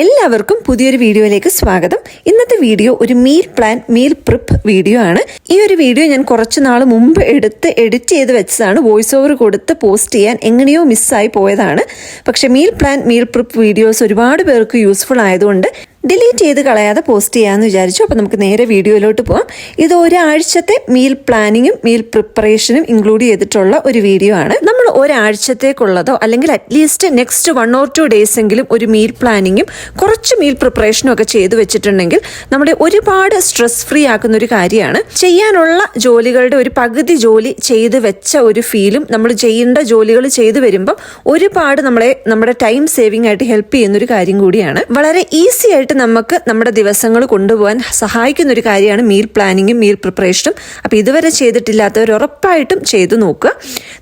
എല്ലാവർക്കും പുതിയൊരു വീഡിയോയിലേക്ക് സ്വാഗതം. ഇന്നത്തെ വീഡിയോ ഒരു meal plan meal prep video ആണ്. ഈ ഒരു വീഡിയോ ഞാൻ കുറച്ച് നാൾ മുമ്പ് എടുത്ത് എഡിറ്റ് ചെയ്ത് വെച്ചതാണ്. വോയിസ് ഓവർ കൊടുത്ത് പോസ്റ്റ് ചെയ്യാൻ എങ്ങനെയോ മിസ്സായി പോയതാണ്. പക്ഷേ meal plan meal prep videos ഒരുപാട് പേർക്ക് യൂസ്ഫുൾ ആയതുകൊണ്ട് ഡിലീറ്റ് ചെയ്ത് കളയാതെ പോസ്റ്റ് ചെയ്യാമെന്ന് വിചാരിച്ചു. അപ്പോൾ നമുക്ക് നേരെ വീഡിയോയിലോട്ട് പോകാം ഇത് ഒരാഴ്ചത്തെ മീൽ പ്ലാനിങ്ങും മീൽ പ്രിപ്പറേഷനും ഇൻക്ലൂഡ് ചെയ്തിട്ടുള്ള ഒരു വീഡിയോ ആണ്. നമ്മൾ ഒരാഴ്ചത്തേക്കുള്ളതോ അല്ലെങ്കിൽ at least next one or two days എങ്കിലും ഒരു മീൽ പ്ലാനിങ്ങും കുറച്ച് മീൽ പ്രിപ്പറേഷനും ഒക്കെ ചെയ്തു വെച്ചിട്ടുണ്ടെങ്കിൽ നമ്മുടെ ഒരുപാട് സ്ട്രെസ് ഫ്രീ ആക്കുന്ന ഒരു കാര്യമാണ്. ചെയ്യാനുള്ള ജോലികളുടെ ഒരു പകുതി ജോലി ചെയ്തു വെച്ച ഒരു ഫീലും നമ്മൾ ചെയ്യേണ്ട ജോലികൾ ചെയ്തു വരുമ്പം ഒരുപാട് നമ്മളെ നമ്മുടെ ടൈം സേവിംഗ് ആയിട്ട് ഹെൽപ്പ് ചെയ്യുന്ന ഒരു കാര്യം കൂടിയാണ്. വളരെ ഈസി ആയിട്ട് നമുക്ക് നമ്മുടെ ദിവസങ്ങൾ കൊണ്ടുപോകാൻ സഹായിക്കുന്ന ഒരു കാര്യമാണ് മീൽ പ്ലാനിങ്ങും മീൽ പ്രിപ്പറേഷനും അപ്പോൾ ഇതുവരെ ചെയ്തിട്ടില്ലാത്തവർ ഉറപ്പായിട്ടും ചെയ്തു നോക്കുക.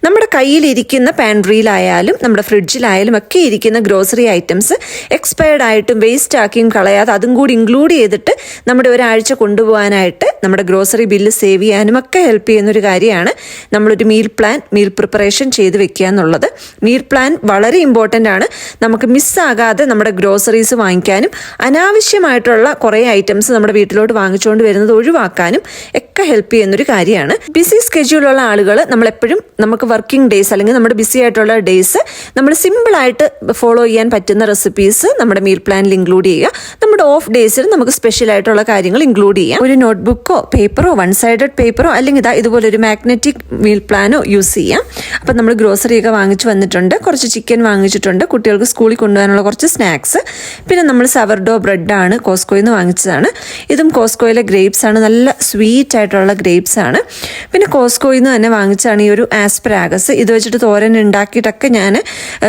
നമ്മുടെ കയ്യിലിരിക്കുന്ന പാൻട്രിയിലായാലും നമ്മുടെ ഫ്രിഡ്ജിലായാലും ഒക്കെ ഇരിക്കുന്ന ഗ്രോസറി ഐറ്റംസ് എക്സ്പയർഡ് ആയിട്ടും വേസ്റ്റ് ആക്കിയും കളയാതെ അതും കൂടി ഇൻക്ലൂഡ് ചെയ്തിട്ട് നമ്മുടെ ഒരാഴ്ച കൊണ്ടുപോകാനായിട്ട് നമ്മുടെ ഗ്രോസറി ബില്ല് സേവ് ചെയ്യാനും ഒക്കെ ഹെൽപ്പ് ചെയ്യുന്ന ഒരു കാര്യമാണ് നമ്മളൊരു മീൽ പ്ലാൻ മീൽ പ്രിപ്പറേഷൻ ചെയ്ത് വെക്കുക എന്നുള്ളത്. മീൽ പ്ലാൻ വളരെ ഇമ്പോർട്ടന്റ് ആണ്. നമുക്ക് മിസ്സാകാതെ നമ്മുടെ ഗ്രോസറീസ് വാങ്ങിക്കാനും അനാവശ്യമായിട്ടുള്ള കുറേ ഐറ്റംസ് നമ്മുടെ വീട്ടിലോട്ട് വാങ്ങിച്ചുകൊണ്ട് വരുന്നത് ഒഴിവാക്കാനും ഒക്കെ ഹെൽപ്പ് ചെയ്യുന്നൊരു കാര്യമാണ്. ബിസി സ്കെഡ്യൂളുള്ള ആളുകൾ നമ്മളെപ്പോഴും നമുക്ക് വർക്കിംഗ് ഡേയ്സ് അല്ലെങ്കിൽ നമ്മുടെ ബിസി ആയിട്ടുള്ള ഡേയ്സ് നമ്മൾ സിമ്പിളായിട്ട് ഫോളോ ചെയ്യാൻ പറ്റുന്ന റെസിപ്പീസ് നമ്മുടെ മീൽ പ്ലാനിൽ ഇൻക്ലൂഡ് ചെയ്യുക. നമ്മുടെ ഓഫ് ഡേയ്സിൽ നമുക്ക് സ്പെഷ്യൽ ആയിട്ടുള്ള കാര്യങ്ങൾ ഇൻക്ലൂഡ് ചെയ്യാം. ഒരു നോട്ട്ബുക്കോ പേപ്പറോ വൺ സൈഡഡ് പേപ്പറോ അല്ലെങ്കിൽ ഇതാ ഇതുപോലെ ഒരു മാഗ്നറ്റിക് മീൽ പ്ലാനോ യൂസ് ചെയ്യാം. അപ്പം നമ്മൾ ഗ്രോസറി ഒക്കെ വാങ്ങിച്ചു വന്നിട്ടുണ്ട്. കുറച്ച് ചിക്കൻ വാങ്ങിച്ചിട്ടുണ്ട്. കുട്ടികൾക്ക് സ്കൂളിൽ കൊണ്ടുപോകാനുള്ള കുറച്ച് സ്നാക്സ് പിന്നെ നമ്മൾ സവർഡോ ബ്രെഡാണ് കോസ്കോയിൽ നിന്ന് വാങ്ങിച്ചതാണ്. ഇതും കോസ്കോയിലെ ഗ്രേപ്സ് ആണ്. നല്ല സ്വീറ്റ് ആയിട്ടുള്ള ഗ്രേപ്സ് ആണ്. പിന്നെ കോസ്കോയിൽ നിന്ന് തന്നെ വാങ്ങിച്ചാണ് ഈ ഒരു ആസ്പ്രാഗസ്. ഇത് വെച്ചിട്ട് തോരൻ ഉണ്ടാക്കിയിട്ടൊക്കെ ഞാൻ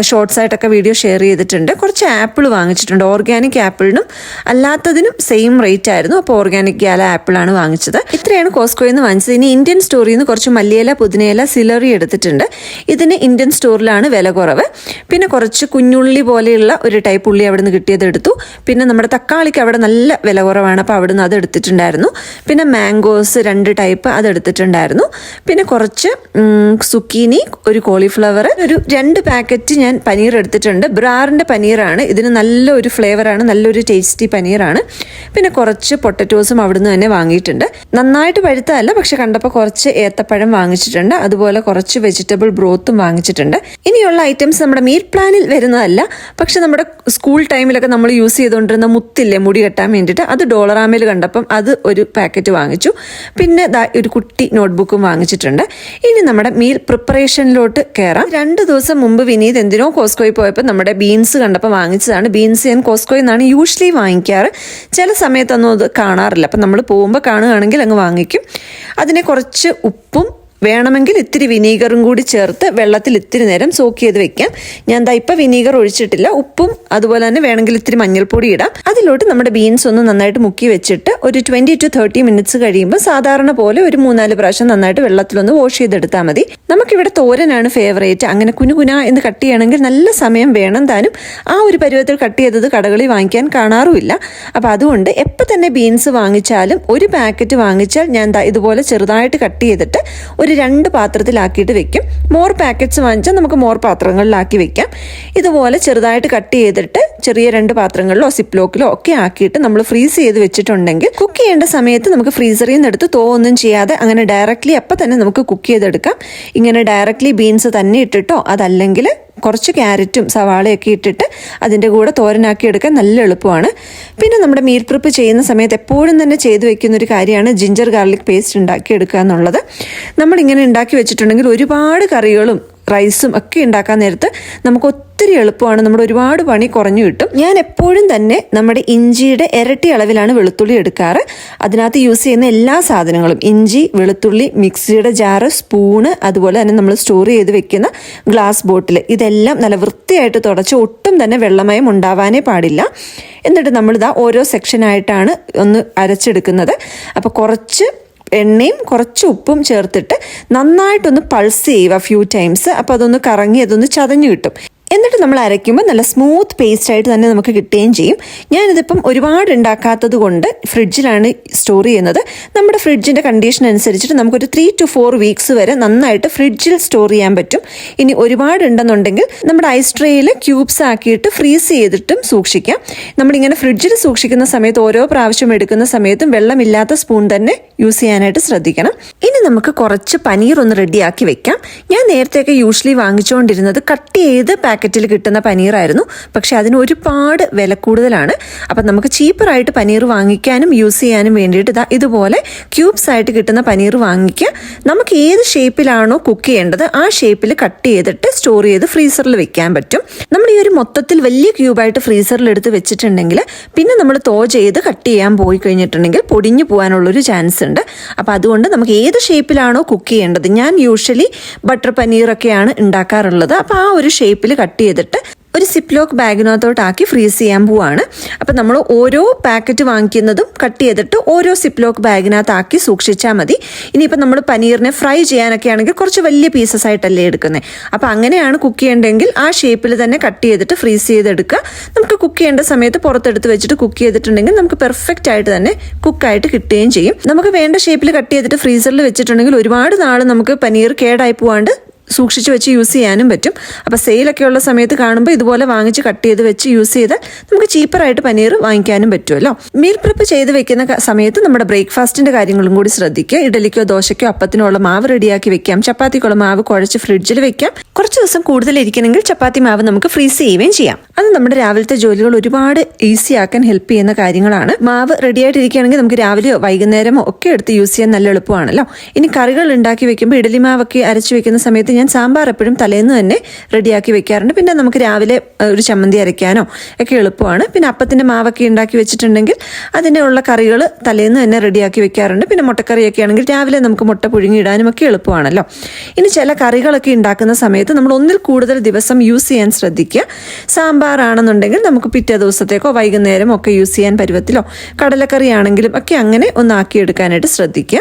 ഷോർട്സ് ആയിട്ടൊക്കെ വീഡിയോ ഷെയർ ചെയ്തിട്ടുണ്ട്. കുറച്ച് ആപ്പിൾ വാങ്ങിച്ചിട്ടുണ്ട്. ഓർഗാനിക് ആപ്പിളിനും അല്ലാത്തതിനും സെയിം റേറ്റ് ആയിരുന്നു. അപ്പോൾ ഓർഗാനിക് ഗ്യാല ആപ്പിളാണ് വാങ്ങിച്ചത്. ഇത്രയാണ് കോസ്കോയിൽ നിന്ന് വാങ്ങിച്ചത്. ഇനി ഇന്ത്യൻ സ്റ്റോറിൽ നിന്ന് കുറച്ച് മല്ലിയില പുതിനയില സിലറി എടുത്തിട്ടുണ്ട്. ഇതിന് ഇന്ത്യൻ സ്റ്റോറിലാണ് വില കുറവ്. പിന്നെ കുറച്ച് കുഞ്ഞുള്ളി പോലെയുള്ള ഒരു ടൈപ്പ് ഉള്ളി അവിടെ നിന്ന് കിട്ടിയത് എടുത്തു. പിന്നെ നമ്മുടെ തക്കാളിക്ക് അവിടെ നല്ല വില കുറവാണ്. അപ്പോൾ അവിടുന്ന് അത് എടുത്തിട്ടുണ്ടായിരുന്നു. പിന്നെ മാംഗോസ് രണ്ട് ടൈപ്പ് അത് എടുത്തിട്ടുണ്ടായിരുന്നു. പിന്നെ കുറച്ച് സുക്കീനി ഒരു കോളിഫ്ലവർ ഒരു രണ്ട് പാക്കറ്റ് ഞാൻ പനീർ എടുത്തിട്ടുണ്ട്. ബ്രാറിന്റെ പനീറാണ്. ഇതിന് നല്ലൊരു ഫ്ലേവറാണ് നല്ലൊരു ടേസ്റ്റി പനീറാണ്. പിന്നെ കുറച്ച് പൊട്ടറ്റോസും അവിടുന്ന് തന്നെ വാങ്ങിയിട്ടുണ്ട്. നന്നായിട്ട് പഴുത്തതല്ല പക്ഷെ കണ്ടപ്പോൾ കുറച്ച് ഏത്തപ്പഴം വാങ്ങിച്ചിട്ടുണ്ട്. അതുപോലെ കുറച്ച് വെജിറ്റബിൾ ബ്രോത്തും വാങ്ങിച്ചിട്ടുണ്ട്. ഇനിയുള്ള ഐറ്റംസ് നമ്മുടെ മീൽ പ്ലാനിൽ വരുന്നതല്ല. പക്ഷെ നമ്മുടെ സ്കൂൾ ടൈമിലൊക്കെ നമ്മൾ യൂസ് ചെയ്തുകൊണ്ടിരുന്ന മുത്തില്ലേ മുടി കെട്ടാൻ വേണ്ടിയിട്ട്. അത് ഡോളറാമയിൽ കണ്ടപ്പം അത് ഒരു പാക്കറ്റ് വാങ്ങിച്ചു. പിന്നെ ഒരു കുട്ടി നോട്ട്ബുക്കും വാങ്ങിച്ചിട്ടുണ്ട്. ഇനി നമ്മുടെ മീൽ പ്രിപ്പറേഷനിലോട്ട് കയറാം രണ്ട് ദിവസം മുമ്പ് വിനീത് എന്തിനോ കോസ്കോയിൽ പോയപ്പോൾ നമ്മുടെ ബീൻസ് കണ്ടപ്പോൾ വാങ്ങിച്ചതാണ്. ബീൻസ് ഞാൻ കോസ്കോയിൽ നിന്നാണ് യൂഷ്വലി വാങ്ങിക്കാറ്. ചില സമയത്തൊന്നും അത് കാണാറില്ല. അപ്പം നമ്മൾ പോകുമ്പോൾ കാണുകയാണെങ്കിൽ അങ്ങ് വാങ്ങിക്കും. അതിനെ കുറച്ച് ഉപ്പും വേണമെങ്കിൽ ഇത്തിരി വിനീഗറും കൂടി ചേർത്ത് വെള്ളത്തിൽ ഇത്തിരി നേരം സോക്ക് ചെയ്ത് വെക്കാം. ഞാൻ ദാ ഇപ്പം വിനീഗർ ഒഴിച്ചിട്ടില്ല. ഉപ്പും അതുപോലെ തന്നെ വേണമെങ്കിൽ ഇത്തിരി മഞ്ഞൾപ്പൊടി ഇടാം. അതിലോട്ട് നമ്മുടെ ബീൻസ് ഒന്ന് നന്നായിട്ട് മുക്കി വെച്ചിട്ട് ഒരു ട്വന്റി ടു തേർട്ടി മിനിറ്റ്സ് കഴിയുമ്പോൾ സാധാരണ പോലെ ഒരു മൂന്നാൽ പ്രാവശ്യം നന്നായിട്ട് വെള്ളത്തിലൊന്ന് വാഷ് ചെയ്തെടുത്താൽ മതി. നമുക്കിവിടെ തോരനാണ് ഫേവറേറ്റ് അങ്ങനെ കുനുകുന എന്ന് കട്ട് ചെയ്യണമെങ്കിൽ നല്ല സമയം വേണം താനും. ആ ഒരു പരുവത്തിൽ കട്ട് ചെയ്തത് കടകളിൽ വാങ്ങിക്കാൻ കാണാറുമില്ല. അപ്പോൾ അതുകൊണ്ട് എപ്പോൾ തന്നെ ബീൻസ് വാങ്ങിച്ചാലും ഒരു പാക്കറ്റ് വാങ്ങിച്ചാൽ ഞാൻ ഇതുപോലെ ചെറുതായിട്ട് കട്ട് ചെയ്തിട്ട് ഒരു രണ്ട് പാത്രത്തിലാക്കിയിട്ട് വെക്കും. മോർ പാക്കറ്റ്സ് വാങ്ങിച്ചാൽ നമുക്ക് മോർ പാത്രങ്ങളിലാക്കി വെക്കാം. ഇതുപോലെ ചെറുതായിട്ട് കട്ട് ചെയ്തിട്ട് ചെറിയ രണ്ട് പാത്രങ്ങളിലോ സിപ്ലോക്കിലോ ഒക്കെ ആക്കിയിട്ട് നമ്മൾ ഫ്രീസ് ചെയ്ത് വെച്ചിട്ടുണ്ടെങ്കിൽ കുക്ക് ചെയ്യേണ്ട സമയത്ത് നമുക്ക് ഫ്രീസറിൽ നിന്ന് എടുത്ത് തോ ഒന്നും ചെയ്യാതെ അങ്ങനെ ഡയറക്റ്റ്ലി അപ്പം തന്നെ നമുക്ക് കുക്ക് ചെയ്തെടുക്കാം. ഇങ്ങനെ ഡയറക്റ്റ്ലി ബീൻസ് തന്നെ ഇട്ടിട്ടോ അതല്ലെങ്കിൽ കുറച്ച് ക്യാരറ്റും സവാളയൊക്കെ ഇട്ടിട്ട് അതിന്റെ കൂടെ തോരനാക്കി എടുക്കാൻ നല്ല എളുപ്പമാണ്. പിന്നെ നമ്മുടെ മീൽ പ്രിപ്പ് ചെയ്യുന്ന സമയത്ത് എപ്പോഴും തന്നെ ചെയ്തു വെക്കുന്ന ഒരു കാര്യമാണ് ജിഞ്ചർ ഗാർലിക് പേസ്റ്റ് ഉണ്ടാക്കി എടുക്കുക എന്നുള്ളത്. നമ്മളിങ്ങനെ ഉണ്ടാക്കി വെച്ചിട്ടുണ്ടെങ്കിൽ ഒരുപാട് കറികളും റൈസും ഒക്കെ ഉണ്ടാക്കാൻ നേരത്ത് നമുക്ക് ഒത്തിരി എളുപ്പമാണ്. നമ്മുടെ ഒരുപാട് പണി കുറഞ്ഞു കിട്ടും. ഞാൻ എപ്പോഴും തന്നെ നമ്മുടെ ഇഞ്ചിയുടെ ഇരട്ടി അളവിലാണ് വെളുത്തുള്ളി എടുക്കാറ്. അതിനകത്ത് യൂസ് ചെയ്യുന്ന എല്ലാ സാധനങ്ങളും ഇഞ്ചി വെളുത്തുള്ളി മിക്സിയുടെ ജാറ് സ്പൂണ് അതുപോലെ തന്നെ നമ്മൾ സ്റ്റോർ ചെയ്ത് വെക്കുന്ന ഗ്ലാസ് ബോട്ടിൽ ഇതെല്ലാം നല്ല വൃത്തിയായിട്ട് തുടച്ച് ഒട്ടും തന്നെ വെള്ളമയം ഉണ്ടാവാനേ പാടില്ല. എന്നിട്ട് നമ്മളിതാ ഓരോ സെക്ഷനായിട്ടാണ് ഒന്ന് അരച്ചെടുക്കുന്നത്. അപ്പോൾ കുറച്ച് എണ്ണയും കുറച്ച് ഉപ്പും ചേർത്തിട്ട് നന്നായിട്ടൊന്ന് പൾസ് ചെയ്യുക ഫ്യൂ ടൈംസ് അപ്പോൾ അതൊന്ന് കറങ്ങി അതൊന്ന് ചതഞ്ഞു കിട്ടും. എന്നിട്ട് നമ്മൾ അരയ്ക്കുമ്പോൾ നല്ല സ്മൂത്ത് പേസ്റ്റ് ആയിട്ട് തന്നെ നമുക്ക് കിട്ടുകയും ചെയ്യും. ഞാനിതിപ്പം ഒരുപാട് ഉണ്ടാക്കാത്തത് കൊണ്ട് ഫ്രിഡ്ജിലാണ് സ്റ്റോർ ചെയ്യുന്നത്. നമ്മുടെ ഫ്രിഡ്ജിന്റെ കണ്ടീഷൻ അനുസരിച്ചിട്ട് നമുക്കൊരു ത്രീ ടു ഫോർ വീക്സ് വരെ നന്നായിട്ട് ഫ്രിഡ്ജിൽ സ്റ്റോർ ചെയ്യാൻ പറ്റും. ഇനി ഒരുപാട് ഉണ്ടെന്നുണ്ടെങ്കിൽ നമ്മുടെ ഐസ് ട്രേയിൽ ക്യൂബ്സ് ആക്കിയിട്ട് ഫ്രീസ് ചെയ്തിട്ടും സൂക്ഷിക്കാം. നമ്മളിങ്ങനെ ഫ്രിഡ്ജിൽ സൂക്ഷിക്കുന്ന സമയത്ത് ഓരോ പ്രാവശ്യം എടുക്കുന്ന സമയത്തും വെള്ളമില്ലാത്ത സ്പൂൺ തന്നെ യൂസ് ചെയ്യാനായിട്ട് ശ്രദ്ധിക്കണം. ഇനി നമുക്ക് കുറച്ച് പനീർ ഒന്ന് റെഡിയാക്കി വെക്കാം. ഞാൻ നേരത്തെയൊക്കെ യൂഷ്വലി വാങ്ങിച്ചുകൊണ്ടിരുന്നത് കട്ട് ചെയ്ത് പാക്കറ്റിൽ കിട്ടുന്ന പനീറായിരുന്നു. പക്ഷേ അതിന് ഒരുപാട് വില കൂടുതലാണ്. അപ്പം നമുക്ക് ചീപ്പറായിട്ട് പനീർ വാങ്ങിക്കാനും യൂസ് ചെയ്യാനും വേണ്ടിയിട്ട് ഇതാ ഇതുപോലെ ക്യൂബ്സ് ആയിട്ട് കിട്ടുന്ന പനീർ വാങ്ങിക്കുക. നമുക്ക് ഏത് ഷേപ്പിലാണോ കുക്ക് ചെയ്യേണ്ടത് ആ ഷേപ്പിൽ കട്ട് ചെയ്തിട്ട് സ്റ്റോർ ചെയ്ത് ഫ്രീസറിൽ വെക്കാൻ പറ്റും. നമ്മൾ ഈ ഒരു മൊത്തത്തിൽ വലിയ ക്യൂബായിട്ട് ഫ്രീസറിൽ എടുത്ത് വെച്ചിട്ടുണ്ടെങ്കിൽ പിന്നെ നമ്മൾ തോ ചെയ്ത് കട്ട് ചെയ്യാൻ പോയി കഴിഞ്ഞിട്ടുണ്ടെങ്കിൽ പൊടിഞ്ഞു പോകാനുള്ളൊരു ചാൻസ് ഉണ്ട്. അപ്പോൾ അതുകൊണ്ട് നമുക്ക് ഏത് ഷേപ്പിലാണോ കുക്ക് ചെയ്യേണ്ടത്. ഞാൻ യൂഷ്വലി ബട്ടർ പനീറൊക്കെയാണ് ഉണ്ടാക്കാറുള്ളത്. അപ്പോൾ ആ ഒരു ഷേപ്പിൽ കട്ട് ചെയ്തിട്ട് ഒരു സിപ്ലോക്ക് ബാഗിനകത്തോട്ടാക്കി ഫ്രീസ് ചെയ്യാൻ പോവാണ്. അപ്പം നമ്മൾ ഓരോ പാക്കറ്റ് വാങ്ങിക്കുന്നതും കട്ട് ചെയ്തിട്ട് ഓരോ സിപ്ലോക്ക് ബാഗിനകത്താക്കി സൂക്ഷിച്ചാൽ മതി. ഇനിയിപ്പോൾ നമ്മൾ പനീറിനെ ഫ്രൈ ചെയ്യാനൊക്കെ ആണെങ്കിൽ കുറച്ച് വലിയ പീസസ് ആയിട്ടല്ലേ എടുക്കുന്നത് അപ്പോൾ അങ്ങനെയാണ് കുക്ക് ചെയ്യേണ്ടതെങ്കിൽ ആ ഷേപ്പിൽ തന്നെ കട്ട് ചെയ്തിട്ട് ഫ്രീസ് ചെയ്തെടുക്കുക. നമുക്ക് കുക്ക് ചെയ്യേണ്ട സമയത്ത് പുറത്തെടുത്ത് വെച്ചിട്ട് കുക്ക് ചെയ്തിട്ടുണ്ടെങ്കിൽ നമുക്ക് പെർഫെക്റ്റ് ആയിട്ട് തന്നെ കുക്കായിട്ട് കിട്ടുകയും ചെയ്യും. നമുക്ക് വേണ്ട ഷേപ്പിൽ കട്ട് ചെയ്തിട്ട് ഫ്രീസറിൽ വെച്ചിട്ടുണ്ടെങ്കിൽ ഒരുപാട് നാൾ നമുക്ക് പനീർ കേടായി പോവാണ്ട് സൂക്ഷിച്ച് വെച്ച് യൂസ് ചെയ്യാനും പറ്റും. അപ്പോൾ സെയിലൊക്കെ ഉള്ള സമയത്ത് കാണുമ്പോൾ ഇതുപോലെ വാങ്ങിച്ച് കട്ട് ചെയ്ത് വെച്ച് യൂസ് ചെയ്താൽ നമുക്ക് ചീപ്പറായിട്ട് പനീർ വാങ്ങിക്കാനും പറ്റുമല്ലോ. മീൽ പ്രിപ്പ് ചെയ്ത് വെക്കുന്ന സമയത്ത് നമ്മുടെ ബ്രേക്ക്ഫാസ്റ്റിന്റെ കാര്യങ്ങളും കൂടി ശ്രദ്ധിക്കുക. ഇഡലിക്കോ ദോശയ്ക്കോ അപ്പത്തിനോ ഉള്ള മാവ് റെഡിയാക്കി വെക്കാം. ചപ്പാത്തിക്കുള്ള മാവ് കുഴച്ച് ഫ്രിഡ്ജിൽ വെക്കാം. കുറച്ച് ദിവസം കൂടുതൽ ഇരിക്കണമെങ്കിൽ ചപ്പാത്തി മാവ് നമുക്ക് ഫ്രീസ് ചെയ്യുകയും ചെയ്യാം. അത് നമ്മുടെ രാവിലത്തെ ജോലികൾ ഒരുപാട് ഈസി ആക്കാൻ ഹെൽപ്പ് ചെയ്യുന്ന കാര്യങ്ങളാണ്. മാവ് റെഡി ആയിട്ടിരിക്കുകയാണെങ്കിൽ നമുക്ക് രാവിലെയോ വൈകുന്നേരമോ ഒക്കെ എടുത്ത് യൂസ് ചെയ്യാൻ നല്ല എളുപ്പമാണല്ലോ. ഇനി കറികൾ ഉണ്ടാക്കി വെക്കുമ്പോൾ ഇഡലി മാവൊക്കെ അരച്ച് വെക്കുന്ന സമയത്ത് ഞാൻ സാമ്പാർ എപ്പോഴും തലേന്ന് തന്നെ റെഡിയാക്കി വെക്കാറുണ്ട്. പിന്നെ നമുക്ക് രാവിലെ ഒരു ചമ്മന്തി അരയ്ക്കാനോ ഒക്കെ എളുപ്പമാണ്. പിന്നെ അപ്പത്തിന്റെ മാവൊക്കെ ഉണ്ടാക്കി വെച്ചിട്ടുണ്ടെങ്കിൽ അതിന്റെ ഉള്ള കറികൾ തലേന്ന് തന്നെ റെഡിയാക്കി വെക്കാറുണ്ട്. പിന്നെ മുട്ടക്കറിയൊക്കെ ആണെങ്കിൽ രാവിലെ നമുക്ക് മുട്ട പുഴുങ്ങി ഇടാനും ഒക്കെ എളുപ്പമാണല്ലോ. ഇനി ചില കറികളൊക്കെ ഉണ്ടാക്കുന്ന സമയത്ത് നമ്മൾ ഒന്നിൽ കൂടുതൽ ദിവസം യൂസ് ചെയ്യാൻ ശ്രദ്ധിക്കുക. സാമ്പാർ ആണെന്നുണ്ടെങ്കിൽ നമുക്ക് പിറ്റേ ദിവസത്തേക്കോ വൈകുന്നേരം ഒക്കെ യൂസ് ചെയ്യാൻ പരുവത്തിലോ കടലക്കറി ആണെങ്കിലും ഒക്കെ അങ്ങനെ ഒന്ന് ആക്കിയെടുക്കാനായിട്ട് ശ്രദ്ധിക്കുക.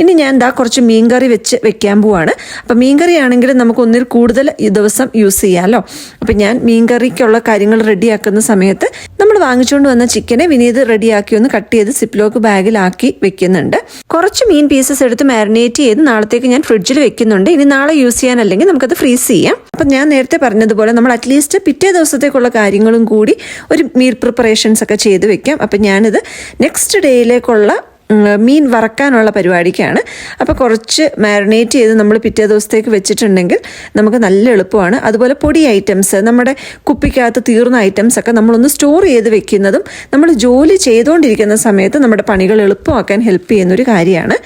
ഇനി ഞാൻ എന്താ കുറച്ച് മീൻകറി വെച്ച് വെക്കാൻ പോവാണ്. അപ്പം മീൻകറി ആണെങ്കിൽ നമുക്ക് ഒന്നിൽ കൂടുതൽ ഈ ദിവസം യൂസ് ചെയ്യാമല്ലോ അപ്പം ഞാൻ മീൻകറിക്കുള്ള കാര്യങ്ങൾ റെഡിയാക്കുന്ന സമയത്ത് നമ്മൾ വാങ്ങിച്ചുകൊണ്ട് വന്ന ചിക്കനെ വിനീത് റെഡിയാക്കി ഒന്ന് കട്ട് ചെയ്ത് സിപ്ലോക്ക് ബാഗിലാക്കി വെക്കുന്നുണ്ട്. കുറച്ച് മീൻ പീസസ് എടുത്ത് മാരിനേറ്റ് ചെയ്ത് നാളത്തേക്ക് ഞാൻ ഫ്രിഡ്ജിൽ വെക്കുന്നുണ്ട്. ഇനി നാളെ യൂസ് ചെയ്യാനല്ലെങ്കിൽ നമുക്കത് ഫ്രീസ് ചെയ്യാം. അപ്പം ഞാൻ നേരത്തെ പറഞ്ഞതുപോലെ നമ്മൾ അറ്റ്ലീസ്റ്റ് പിറ്റേ ദിവസത്തേക്കുള്ള കാര്യങ്ങളും കൂടി ഒരു മീൽ പ്രിപ്പറേഷൻസ് ഒക്കെ ചെയ്ത് വെക്കാം. അപ്പം ഞാനിത് നെക്സ്റ്റ് ഡേയിലേക്കുള്ള മീൻ വറക്കാനുള്ള പരിപാടിക്കാണ്. അപ്പോൾ കുറച്ച് മാരിനേറ്റ് ചെയ്ത് നമ്മൾ പിറ്റേ ദിവസത്തേക്ക് വെച്ചിട്ടുണ്ടെങ്കിൽ നമുക്ക് നല്ല എളുപ്പമാണ്. അതുപോലെ പൊടി ഐറ്റംസ് നമ്മുടെ കുപ്പിക്കകത്ത് തീർന്ന ഐറ്റംസ് ഒക്കെ നമ്മളൊന്ന് സ്റ്റോർ ചെയ്ത് വെക്കുന്നതും നമ്മൾ ജോലി ചെയ്തുകൊണ്ടിരിക്കുന്ന സമയത്ത് നമ്മുടെ പണികൾ എളുപ്പമാക്കാൻ ഹെൽപ്പ് ചെയ്യുന്ന ഒരു കാര്യമാണ്.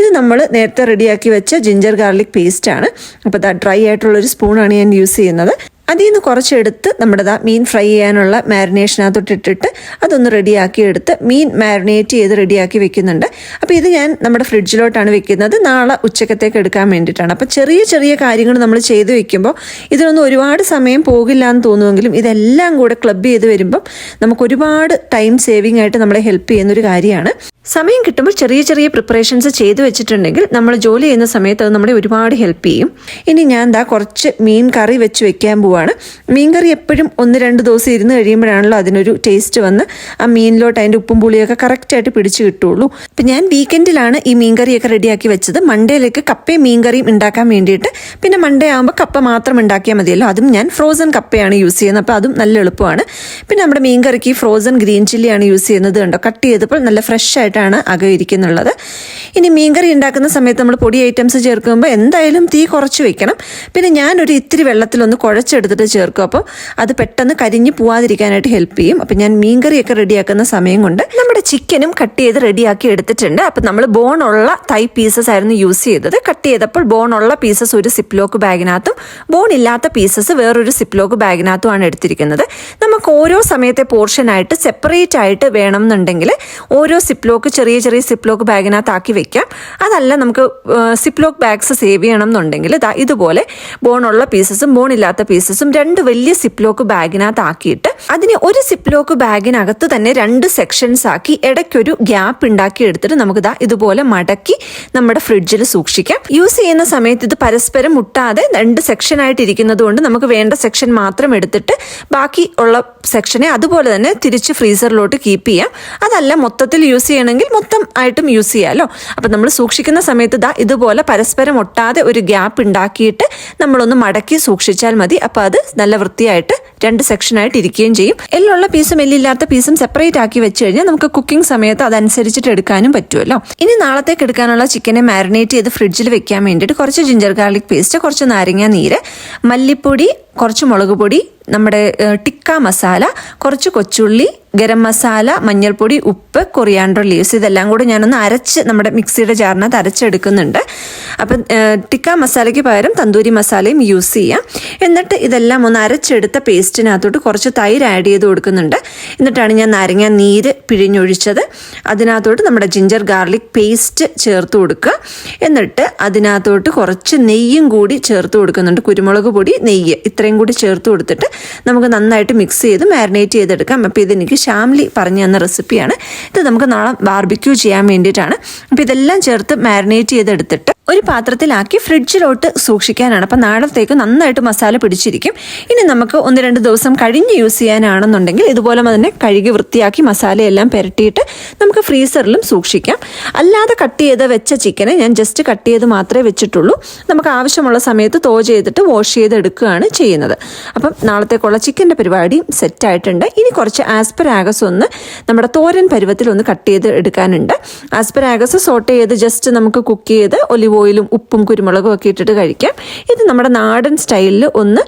ഇത് നമ്മൾ നേരത്തെ റെഡിയാക്കി വെച്ച ജിഞ്ചർ ഗാർലിക് പേസ്റ്റാണ് അപ്പോൾ ഡ്രൈ ആയിട്ടുള്ളൊരു സ്പൂണാണ് ഞാൻ യൂസ് ചെയ്യുന്നത്. അതിൽ നിന്ന് കുറച്ചെടുത്ത് നമ്മുടെ മീൻ ഫ്രൈ ചെയ്യാനുള്ള മാരിനേഷനകത്തോട്ട് ഇട്ടിട്ട് അതൊന്ന് റെഡിയാക്കി എടുത്ത് മീൻ മാരിനേറ്റ് ചെയ്ത് റെഡിയാക്കി വെക്കുന്നുണ്ട്. അപ്പോൾ ഇത് ഞാൻ നമ്മുടെ ഫ്രിഡ്ജിലോട്ടാണ് വെക്കുന്നത്. നാളെ ഉച്ചക്കത്തേക്ക് എടുക്കാൻ വേണ്ടിയിട്ടാണ്. അപ്പോൾ ചെറിയ ചെറിയ കാര്യങ്ങൾ നമ്മൾ ചെയ്ത് വെക്കുമ്പോൾ ഇതിനൊന്നും ഒരുപാട് സമയം പോകില്ല എന്ന് തോന്നുമെങ്കിലും ഇതെല്ലാം കൂടെ ക്ലബ് ചെയ്ത് വരുമ്പം നമുക്ക് ഒരുപാട് ടൈം സേവിംഗ് ആയിട്ട് നമ്മളെ ഹെൽപ്പ് ചെയ്യുന്ന ഒരു കാര്യമാണ്. സമയം കിട്ടുമ്പോൾ ചെറിയ ചെറിയ പ്രിപ്പറേഷൻസ് ചെയ്തു വെച്ചിട്ടുണ്ടെങ്കിൽ നമ്മൾ ജോലി ചെയ്യുന്ന സമയത്ത് അത് നമ്മളെ ഒരുപാട് ഹെൽപ്പ് ചെയ്യും. ഇനി ഞാൻ എന്താ കുറച്ച് മീൻ കറി വെച്ച് വെക്കാൻ പോവാണ്. മീൻ കറി എപ്പോഴും ഒന്ന് രണ്ട് ദിവസം ഇരുന്ന് കഴിയുമ്പോഴാണല്ലോ അതിനൊരു ടേസ്റ്റ് വന്ന് ആ മീനിലോട്ട് അതിന്റെ ഉപ്പും പുളിയൊക്കെ കറക്റ്റായിട്ട് പിടിച്ച് കിട്ടുള്ളൂ. അപ്പം ഞാൻ വീക്കെൻഡിലാണ് ഈ മീൻ കറിയൊക്കെ റെഡിയാക്കി വെച്ചത്. മൺഡേയിലേക്ക് കപ്പയും മീൻ കറിയും ഉണ്ടാക്കാൻ വേണ്ടിയിട്ട്. പിന്നെ മൺഡേ ആകുമ്പോൾ കപ്പ മാത്രം ഉണ്ടാക്കിയാൽ മതിയല്ലോ. അതും ഞാൻ ഫ്രോസൺ കപ്പയാണ് യൂസ് ചെയ്യുന്നത്. അപ്പോൾ അതും നല്ല എളുപ്പമാണ്. പിന്നെ നമ്മുടെ മീൻ കറിക്ക് ഫ്രോസൺ ഗ്രീൻ ചില്ലിയാണ് യൂസ് ചെയ്യുന്നത് കണ്ടോ? കട്ട് ചെയ്തപ്പോൾ നല്ല ഫ്രഷ് ആയിട്ടാണ് അകം ഇരിക്കുന്നുള്ളത് ഇനി മീൻകറി ഉണ്ടാക്കുന്ന സമയത്ത് നമ്മൾ പൊടി ഐറ്റംസ് ചേർക്കുമ്പോൾ എന്തായാലും തീ കുറച്ച് വെക്കണം. പിന്നെ ഞാനൊരു ഇത്തിരി വെള്ളത്തിലൊന്ന് കുഴച്ചെടുത്തിട്ട് ചേർക്കും. അപ്പോൾ അത് പെട്ടെന്ന് കരിഞ്ഞു പോവാതിരിക്കാനായിട്ട് ഹെൽപ്പ് ചെയ്യും. അപ്പം ഞാൻ മീൻകറിയൊക്കെ റെഡിയാക്കുന്ന സമയം കൊണ്ട് നമ്മുടെ ചിക്കനും കട്ട് ചെയ്ത് റെഡിയാക്കി എടുത്തിട്ടുണ്ട്. അപ്പം നമ്മൾ ബോണുള്ള തൈ പീസസ് ആയിരുന്നു യൂസ് ചെയ്തത്. കട്ട് ചെയ്തപ്പോൾ ബോണുള്ള പീസസ് ഒരു സിപ്പ് ലോക്ക് ബാഗിനകത്തും ബോൺ ഇല്ലാത്ത പീസസ് വേറൊരു സിപ്പ് സിപ്ലോക്ക് ബാഗിനകത്തുമാണ് എടുത്തിരിക്കുന്നത്. നമുക്ക് ഓരോ സമയത്തെ പോർഷനായിട്ട് സെപ്പറേറ്റ് ആയിട്ട് വേണം എന്നുണ്ടെങ്കിൽ ഓരോ സിപ്ലോക്ക് സിപ്ലോക്ക് ചെറിയ ചെറിയ സിപ്ലോക്ക് ബാഗിനകത്താക്കി വെക്കാം. അതല്ല നമുക്ക് സിപ്ലോക്ക് ബാഗ്സ് സേവ് ചെയ്യണം എന്നുണ്ടെങ്കിൽ ഇതുപോലെ ബോണുള്ള പീസസും ബോൺ ഇല്ലാത്ത പീസസും രണ്ട് വലിയ സിപ്ലോക്ക് ബാഗിനകത്താക്കിയിട്ട് അതിനെ ഒരു സിപ്ലോക്ക് ബാഗിനകത്ത് തന്നെ രണ്ട് സെക്ഷൻസ് ആക്കി ഇടയ്ക്കൊരു ഗ്യാപ്പ് ഉണ്ടാക്കി എടുത്തിട്ട് നമുക്ക് ദാ ഇതുപോലെ മടക്കി നമ്മുടെ ഫ്രിഡ്ജിൽ സൂക്ഷിക്കാം. യൂസ് ചെയ്യുന്ന സമയത്ത് ഇത് പരസ്പരം മുട്ടാതെ രണ്ട് സെക്ഷൻ ആയിട്ട് ഇരിക്കുന്നത് കൊണ്ട് നമുക്ക് വേണ്ട സെക്ഷൻ മാത്രം എടുത്തിട്ട് ബാക്കി ഉള്ള സെക്ഷനെ അതുപോലെ തന്നെ തിരിച്ച് ഫ്രീസറിലോട്ട് കീപ്പ് ചെയ്യാം. അതല്ല മൊത്തത്തിൽ യൂസ് ചെയ്യണമെങ്കിൽ മൊത്തം ആയിട്ടും യൂസ് ചെയ്യാമല്ലോ അപ്പം നമ്മൾ സൂക്ഷിക്കുന്ന സമയത്ത് ദാ ഇതുപോലെ പരസ്പരം ഒട്ടാതെ ഒരു ഗ്യാപ്പ് ഉണ്ടാക്കിയിട്ട് നമ്മളൊന്ന് മടക്കി സൂക്ഷിച്ചാൽ മതി. അപ്പോൾ അത് നല്ല വൃത്തിയായിട്ട് രണ്ട് സെക്ഷനായിട്ട് ഇരിക്കുകയും ചെയ്യും. എല്ലുള്ള പീസും എല്ലില്ലാത്ത പീസും സെപ്പറേറ്റ് ആക്കി വെച്ച് കഴിഞ്ഞാൽ നമുക്ക് കുക്കിംഗ് സമയത്ത് അതനുസരിച്ചിട്ട് എടുക്കാനും പറ്റുമല്ലോ ഇനി നാളത്തേക്ക് എടുക്കാനുള്ള ചിക്കനെ മാരിനേറ്റ് ചെയ്ത് ഫ്രിഡ്ജിൽ വെക്കാൻ വേണ്ടിയിട്ട് കുറച്ച് ജിഞ്ചർ ഗാർലിക് പേസ്റ്റ് കുറച്ച് നാരങ്ങ നീര് മല്ലിപ്പൊടി കുറച്ച് മുളക് പൊടി നമ്മുടെ ടിക്ക മസാല കുറച്ച് കൊച്ചുള്ളി ഗരം മസാല മഞ്ഞൾപ്പൊടി ഉപ്പ് കൊറിയാണ്ടർ ലീവ്സ് ഇതെല്ലാം കൂടെ ഞാനൊന്ന് അരച്ച് നമ്മുടെ മിക്സിയുടെ ജാറിനകത്ത് അരച്ചെടുക്കുന്നുണ്ട്. അപ്പം ടിക്ക മസാലയ്ക്ക് പകരം തന്തൂരി മസാലയും യൂസ് ചെയ്യാം. എന്നിട്ട് ഇതെല്ലാം ഒന്ന് അരച്ചെടുത്ത പേസ്റ്റിനകത്തോട്ട് കുറച്ച് തൈര് ആഡ് ചെയ്ത് കൊടുക്കുന്നുണ്ട്. എന്നിട്ടാണ് ഞാൻ നാരങ്ങ നീര് പിഴിഞ്ഞൊഴിച്ചത്. അതിനകത്തോട്ട് നമ്മുടെ ജിഞ്ചർ ഗാർലിക് പേസ്റ്റ് ചേർത്ത് കൊടുക്കുക. എന്നിട്ട് അതിനകത്തോട്ട് കുറച്ച് നെയ്യും കൂടി ചേർത്ത് കൊടുക്കുന്നുണ്ട്. കുരുമുളക് പൊടി നെയ്യ് ഇത്രയും കൂടി ചേർത്ത് കൊടുത്തിട്ട് നമുക്ക് നന്നായിട്ട് മിക്സ് ചെയ്ത് മാരിനേറ്റ് ചെയ്തെടുക്കാം. അപ്പോൾ ഇതെനിക്ക് ഷാംലി പറഞ്ഞു തന്ന റെസിപ്പിയാണ് ഇത് നമുക്ക് നാളെ ബാർബിക്യൂ ചെയ്യാൻ വേണ്ടിയിട്ടാണ്. അപ്പോൾ ഇതെല്ലാം ചേർത്ത് മാരിനേറ്റ് ചെയ്തെടുത്തിട്ട് ഒരു പാത്രത്തിലാക്കി ഫ്രിഡ്ജിലോട്ട് സൂക്ഷിക്കാനാണ്. അപ്പം നാളത്തേക്ക് നന്നായിട്ട് മസാല പിടിച്ചിരിക്കും. ഇനി നമുക്ക് ഒന്ന് രണ്ട് ദിവസം കഴിഞ്ഞ് യൂസ് ചെയ്യാനാണെന്നുണ്ടെങ്കിൽ ഇതുപോലെ തന്നെ കഴുകി വൃത്തിയാക്കി മസാലയെല്ലാം പുരട്ടിയിട്ട് നമുക്ക് ഫ്രീസറിലും സൂക്ഷിക്കാം. അല്ലാതെ കട്ട് ചെയ്ത് വെച്ച ചിക്കനെ ഞാൻ ജസ്റ്റ് കട്ട് ചെയ്ത് മാത്രമേ വെച്ചിട്ടുള്ളൂ. നമുക്ക് ആവശ്യമുള്ള സമയത്ത് തോ ചെയ്തിട്ട് വാഷ് ചെയ്തെടുക്കുകയാണ് ചെയ്യുന്നത്. അപ്പം നാളത്തേക്കുള്ള ചിക്കന്റെ പരിപാടിയും സെറ്റായിട്ടുണ്ട് ഇനി കുറച്ച് ആസ്പരാഗസ് ഒന്ന് നമ്മുടെ തോരൻ പരുവത്തിൽ ഒന്ന് കട്ട് ചെയ്ത് എടുക്കാനുണ്ട്. ആസ്പരാഗസ് സോട്ട് ചെയ്ത് ജസ്റ്റ് നമുക്ക് കുക്ക് ചെയ്ത് ഒലിവ് ഓയിലും ഉപ്പും കുരുമുളകും ഒക്കെ ഇട്ടിട്ട് കഴിക്കാം. ഇത് നമ്മുടെ നാടൻ സ്റ്റൈലിൽ ഒന്ന്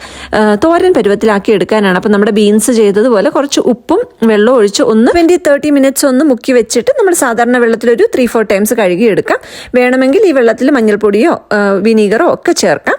തോരൻ പരുവത്തിലാക്കി എടുക്കാനാണ്. അപ്പം നമ്മുടെ ബീൻസ് ചെയ്തതുപോലെ കുറച്ച് ഉപ്പും വെള്ളവും ഒഴിച്ച് ഒന്ന് ട്വന്റി തേർട്ടി മിനിറ്റ്സ് ഒന്ന് മുക്കി വെച്ചിട്ട് നമ്മൾ സാധാരണ വെള്ളത്തിൽ ഒരു ത്രീ ഫോർ ടൈംസ് കഴുകി എടുക്കാം. വേണമെങ്കിൽ ഈ വെള്ളത്തിൽ മഞ്ഞൾപ്പൊടിയോ വിനീഗറോ ഒക്കെ ചേർക്കാം.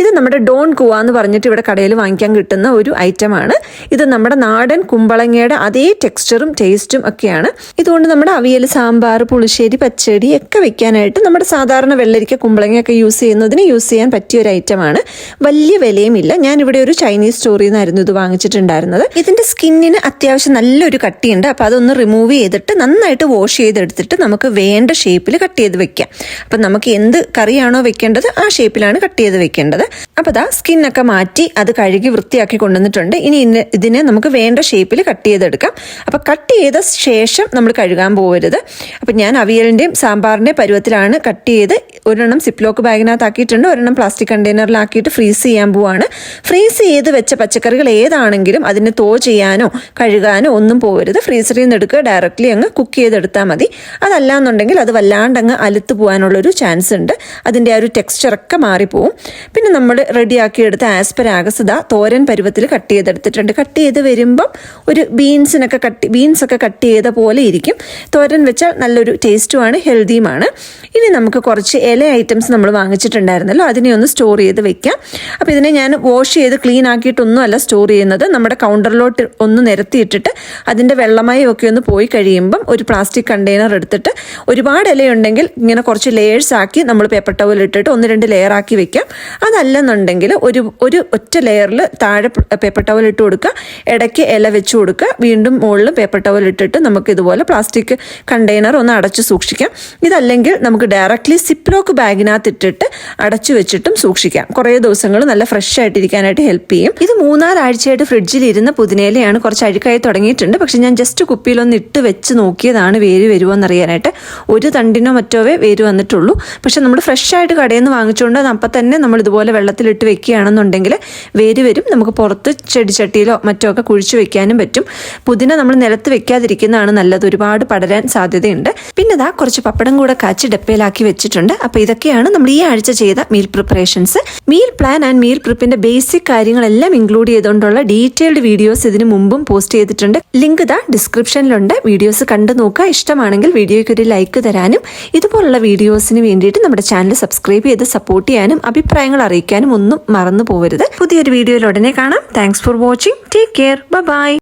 ഇത് നമ്മുടെ ഡോൺ കുവ എന്ന് പറഞ്ഞിട്ട് ഇവിടെ കടയിൽ വാങ്ങിക്കാൻ കിട്ടുന്ന ഒരു ഐറ്റമാണ് ഇത് നമ്മുടെ നാടൻ കുമ്പളങ്ങയുടെ അതേ ടെക്സ്ചറും ടേസ്റ്റും ഒക്കെയാണ്. ഇതുകൊണ്ട് നമ്മുടെ അവിയൽ സാമ്പാർ പുളിശ്ശേരി പച്ചടി ഒക്കെ വെക്കാനായിട്ട് നമ്മുടെ സാധാരണ വെള്ളരിക്ക കുമ്പളങ്ങയൊക്കെ യൂസ് ചെയ്യുന്നതിന് യൂസ് ചെയ്യാൻ പറ്റിയ ഒരു ഐറ്റമാണ് വലിയ വിലയുമില്ല. ഞാൻ ഇവിടെ ഒരു ചൈനീസ് സ്റ്റോറിൽ നിന്നായിരുന്നു ഇത് വാങ്ങിച്ചിട്ടുണ്ടായിരുന്നത്. ഇതിന്റെ സ്കിന്നിന് അത്യാവശ്യം നല്ലൊരു കട്ടിയുണ്ട്. അപ്പോൾ അതൊന്ന് റിമൂവ് ചെയ്തിട്ട് നന്നായിട്ട് വാഷ് ചെയ്തെടുത്തിട്ട് നമുക്ക് വേണ്ട ഷേപ്പിൽ കട്ട് ചെയ്ത് വെക്കാം. അപ്പം നമുക്ക് എന്ത് കറിയാണോ വെക്കേണ്ടത് ആ ഷേപ്പിലാണ് കട്ട് ചെയ്ത് വെക്കേണ്ടത്. അപ്പോൾ അതാ സ്കിന്നൊക്കെ മാറ്റി അത് കഴുകി വൃത്തിയാക്കി കൊണ്ടുവന്നിട്ടുണ്ട്. ഇനി ഇതിനെ നമുക്ക് വേണ്ട ഷേപ്പിൽ കട്ട് ചെയ്തെടുക്കാം. അപ്പോൾ കട്ട് ചെയ്ത ശേഷം നമ്മൾ കഴുകാൻ പോകരുത് അപ്പം ഞാൻ അവിയലിന്റെയും സാമ്പാറിന്റെയും പരുവത്തിലാണ് കട്ട് ചെയ്ത് ഒരെണ്ണം സിപ്ലോക്ക് ബാഗിനകത്താക്കിയിട്ടുണ്ട് ഒരെണ്ണം പ്ലാസ്റ്റിക് കണ്ടെയ്നറിലാക്കിയിട്ട് ഫ്രീസ് ചെയ്യാൻ പോവാണ്. ഫ്രീസ് ചെയ്ത് വെച്ച പച്ചക്കറികൾ ഏതാണെങ്കിലും അതിനെ തോ ചെയ്യാനോ കഴുകാനോ ഒന്നും പോകരുത്. ഫ്രീസറിൽ നിന്ന് എടുക്കുക. ഡയറക്റ്റ്ലി അങ്ങ് കുക്ക് ചെയ്തെടുത്താൽ മതി. അതല്ല എന്നുണ്ടെങ്കിൽ അത് വല്ലാണ്ട് അങ്ങ് അലുത്ത് പോകാനുള്ളൊരു ചാൻസ് ഉണ്ട്. അതിന്റെ ആ ഒരു ടെക്സ്ചറൊക്കെ മാറിപ്പോവും. പിന്നെ നമ്മൾ റെഡിയാക്കി എടുത്ത ആസ്പരാഗസ് ഇതാ തോരൻ പരുവത്തിൽ കട്ട് ചെയ്തെടുത്തിട്ടുണ്ട്. കട്ട് ചെയ്ത് വരുമ്പം ഒരു ബീൻസിനൊക്കെ കട്ട് ബീൻസ് ഒക്കെ കട്ട് ചെയ്ത പോലെ ഇരിക്കും. തോരൻ വെച്ചാൽ നല്ലൊരു ടേസ്റ്റുമാണ് ഹെൽത്തിയുമാണ് ഇനി നമുക്ക് കുറച്ച് ഇല ഐറ്റംസ് നമ്മൾ വാങ്ങിച്ചിട്ടുണ്ടായിരുന്നല്ലോ അതിനെ ഒന്ന് സ്റ്റോർ ചെയ്ത് വെക്കാം. അപ്പോൾ ഇതിനെ ഞാൻ വാഷ് ചെയ്ത് ക്ലീൻ ആക്കിയിട്ടൊന്നും അല്ല സ്റ്റോർ ചെയ്യുന്നത്. നമ്മുടെ കൗണ്ടറിലോട്ട് ഒന്ന് നിരത്തിയിട്ടിട്ട് അതിന്റെ വെള്ളമയം ഒക്കെ ഒന്ന് പോയി കഴിയുമ്പം ഒരു പ്ലാസ്റ്റിക് കണ്ടെയ്നർ എടുത്തിട്ട് ഒരുപാട് ഇലയുണ്ടെങ്കിൽ ഇങ്ങനെ കുറച്ച് ലെയേഴ്സ് ആക്കി നമ്മൾ പേപ്പർ ടവൽ ഇട്ടിട്ട് ഒന്ന് രണ്ട് ലെയർ ആക്കി വെക്കാം. അതല്ലെന്നുണ്ടെങ്കിൽ ഒരു ഒരു ഒറ്റ ലെയറിൽ താഴെ പേപ്പർ ടവൽ ഇട്ട് കൊടുക്കുക ഇടയ്ക്ക് ഇല വെച്ച് കൊടുക്കുക വീണ്ടും മുകളിൽ പേപ്പർ ടവൽ ഇട്ടിട്ട് നമുക്ക് ഇതുപോലെ പ്ലാസ്റ്റിക് കണ്ടെയ്നർ ഒന്ന് അടച്ച് സൂക്ഷിക്കാം. ഇതല്ലെങ്കിൽ നമുക്ക് ഡയറക്റ്റ്ലി സിപ്ലോക്ക് ബാഗിനകത്ത് ഇട്ടിട്ട് അടച്ചു വെച്ചിട്ടും സൂക്ഷിക്കാം. കുറേ ദിവസങ്ങൾ നല്ല ഫ്രഷ് ആയിട്ടിരിക്കാനായിട്ട് ഹെൽപ്പ് ചെയ്യും. ഇത് മൂന്നാലാഴ്ചയായിട്ട് ഫ്രിഡ്ജിൽ ഇരുന്ന പുതിനയിലയാണ് കുറച്ച് അഴുക്കായി തുടങ്ങിയിട്ടുണ്ട്. പക്ഷെ ഞാൻ ജസ്റ്റ് കുപ്പിയിലൊന്ന് ഇട്ട് വെച്ച് നോക്കിയതാണ് വേര് വരുമോ എന്നറിയാനായിട്ട് ഒരു തണ്ടിനോ മറ്റോവേ വേര് വന്നിട്ടുള്ളൂ. പക്ഷെ നമ്മൾ ഫ്രഷ് ആയിട്ട് കടയിൽ നിന്ന് വാങ്ങിച്ചുകൊണ്ട് അപ്പം തന്നെ നമ്മൾ ഇതുപോലെ വെള്ളത്തിലിട്ട് വെക്കുകയാണെന്നുണ്ടെങ്കിൽ വേര് വരും. നമുക്ക് പുറത്ത് ചെടിച്ചട്ടിയിലോ മറ്റോ ഒക്കെ കുഴിച്ചു വെക്കാനും പറ്റും. പുതിന നമ്മൾ നിലത്ത് വെക്കാതിരിക്കുന്നതാണ് നല്ലത്. ഒരുപാട് പടരാൻ സാധ്യതയുണ്ട്. പിന്നെ ഇതാ കുറച്ച് പപ്പടം കൂടെ കാച്ചി ഡപ്പയിലാക്കി വെച്ചിട്ടുണ്ട്. അപ്പോൾ ഇതൊക്കെയാണ് നമ്മൾ ഈ ആഴ്ച ചെയ്ത meal preparations meal plan and meal പ്രിപ്പിന്റെ basic കാര്യങ്ങളെല്ലാം ഇൻക്ലൂഡ് ചെയ്തുകൊണ്ടുള്ള ഡീറ്റെയിൽഡ് വീഡിയോസ് ഇതിനു മുമ്പും പോസ്റ്റ് ചെയ്തിട്ടുണ്ട്. ലിങ്ക് ഇതാ ഡിസ്ക്രിപ്ഷനിലുണ്ട് വീഡിയോസ് കണ്ടു നോക്കുക. ഇഷ്ടമാണെങ്കിൽ വീഡിയോയ്ക്ക് ഒരു ലൈക്ക് തരാനും. ഇതുപോലുള്ള വീഡിയോസിന് വേണ്ടിയിട്ട് നമ്മുടെ ചാനൽ സബ്സ്ക്രൈബ് ചെയ്ത് സപ്പോർട്ട് ചെയ്യാനും അഭിപ്രായങ്ങൾ അറിയിക്കാനും ഒന്നും മറന്നു പോകരുത് പുതിയൊരു വീഡിയോയിൽ ഉടനെ കാണാം. Thanks for watching take care bye